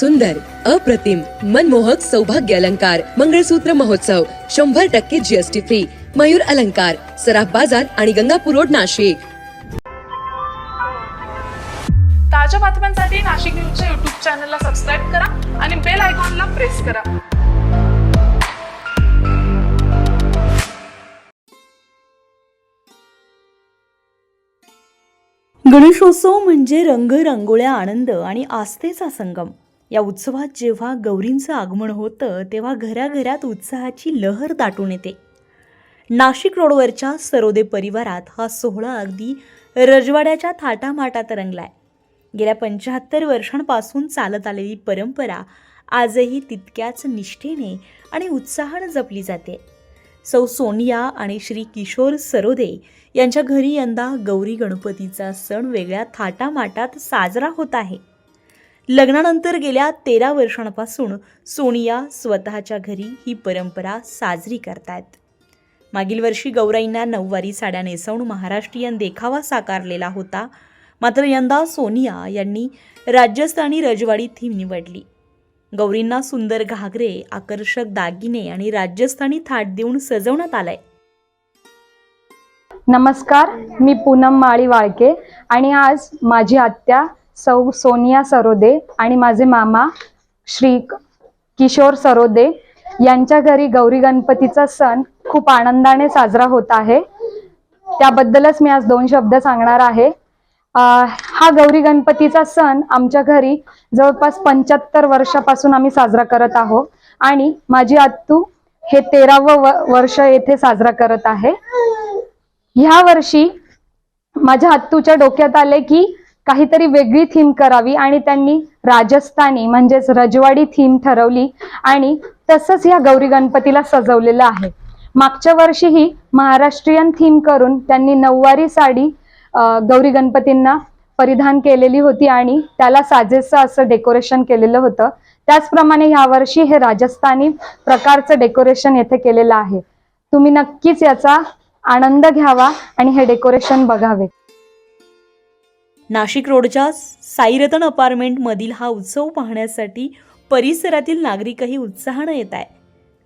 सुंदर अप्रतिम मनमोहक सौभाग्य अलंकार मंगळसूत्र महोत्सव शंभर टक्के जीएसटी फ्री मयूर अलंकार सराफ बाजार आणि गंगापूर रोड नाशिक. ताज्या बातम्यांसाठी नाशिक न्यूजच्या युट्यूब चॅनलला सबस्क्राईब करा आणि बेल आयकॉनला प्रेस करा. गणेशोत्सव म्हणजे रंग रंगोळ्या आनंद आणि आस्थेचा संगम. या उत्सवात जेव्हा गौरींचं आगमन होतं तेव्हा घराघरात उत्साहाची लहर दाटून येते. नाशिक रोडवरच्या सरोदे परिवारात हा सोहळा अगदी रजवाड्याच्या थाटामाटात रंगलाय. गेल्या पंच्याहत्तर वर्षांपासून चालत आलेली परंपरा आजही तितक्याच निष्ठेने आणि उत्साहानं जपली जाते. सौ सोनिया आणि श्री किशोर सरोदे यांच्या घरी यंदा गौरी गणपतीचा सण वेगळ्या थाटामाटात साजरा होत आहे. लग्नानंतर गेल्या तेरा वर्षांपासून सोनिया स्वतःच्या घरी ही परंपरा साजरी करतायत. मागील वर्षी गौराईंना नऊवारी साड्या नेसवून महाराष्ट्रीयन देखावा साकारलेला होता. मात्र यंदा सोनिया यांनी राजस्थानी रजवाडी थीम निवडली. गौरींना सुंदर घागरे आकर्षक दागिने आणि राजस्थानी थाट देऊन सजवण्यात आलंय. नमस्कार मी पूनम माळी वाळके आणि आज माझी आत्या सौ सोनिया सरोदे आणि माझे मामा श्री किशोर सरोदे यांच्या घरी गौरी गणपतीचा सण खूप आनंदाने साजरा होत आहे. त्याबद्दलच मी आज दोन शब्द सांगणार आहे. हा गौरी गणपतीचा सण आमच्या घरी जवळपास पंच्याहत्तर वर्षापासून आम्ही साजरा करत आहोत आणि माझी आत्तू हे तेरावं वर्ष येथे साजरा करत आहे. ह्या वर्षी माझ्या आत्तूच्या डोक्यात आले की काहीतरी वेगळी थीम करावी आणि त्यांनी राजस्थानी म्हणजेच रजवाडी थीम ठरवली आणि तसंच ह्या गौरी गणपतीला सजवलेलं आहे. मागच्या वर्षीही महाराष्ट्रीयन थीम करून त्यांनी नऊवारी साडी गौरी गणपतींना परिधान केलेली होती आणि त्याला साजेसं असं डेकोरेशन केलेलं होतं. त्याचप्रमाणे ह्या वर्षी हे राजस्थानी प्रकारचं डेकोरेशन येथे केलेलं आहे. तुम्ही नक्कीच याचा आनंद घ्यावा आणि हे डेकोरेशन बघावे. नाशिक रोडच्या साईरतन अपार्टमेंटमधील हा उत्सव पाहण्यासाठी परिसरातील नागरिकही उत्साहानं येत आहे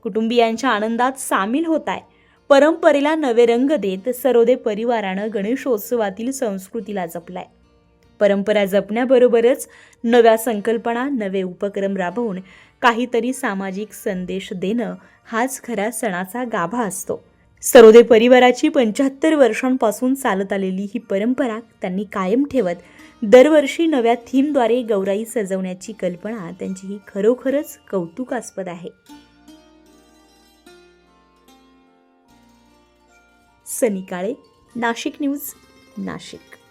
कुटुंबियांच्या आनंदात सामील होत आहे परंपरेला नवे रंग देत सरोदे परिवारानं गणेशोत्सवातील संस्कृतीला जपलाय. परंपरा जपण्याबरोबरच नव्या संकल्पना नवे उपक्रम राबवून काहीतरी सामाजिक संदेश देणं हाच खऱ्या सणाचा गाभा असतो. सरोदे परिवाराची पंच्याहत्तर वर्षांपासून चालत आलेली ही परंपरा त्यांनी कायम ठेवत दरवर्षी नव्या थीमद्वारे गौराई सजवण्याची कल्पना त्यांची ही खरोखरच कौतुकास्पद आहे. सनी काळे नाशिक न्यूज नाशिक.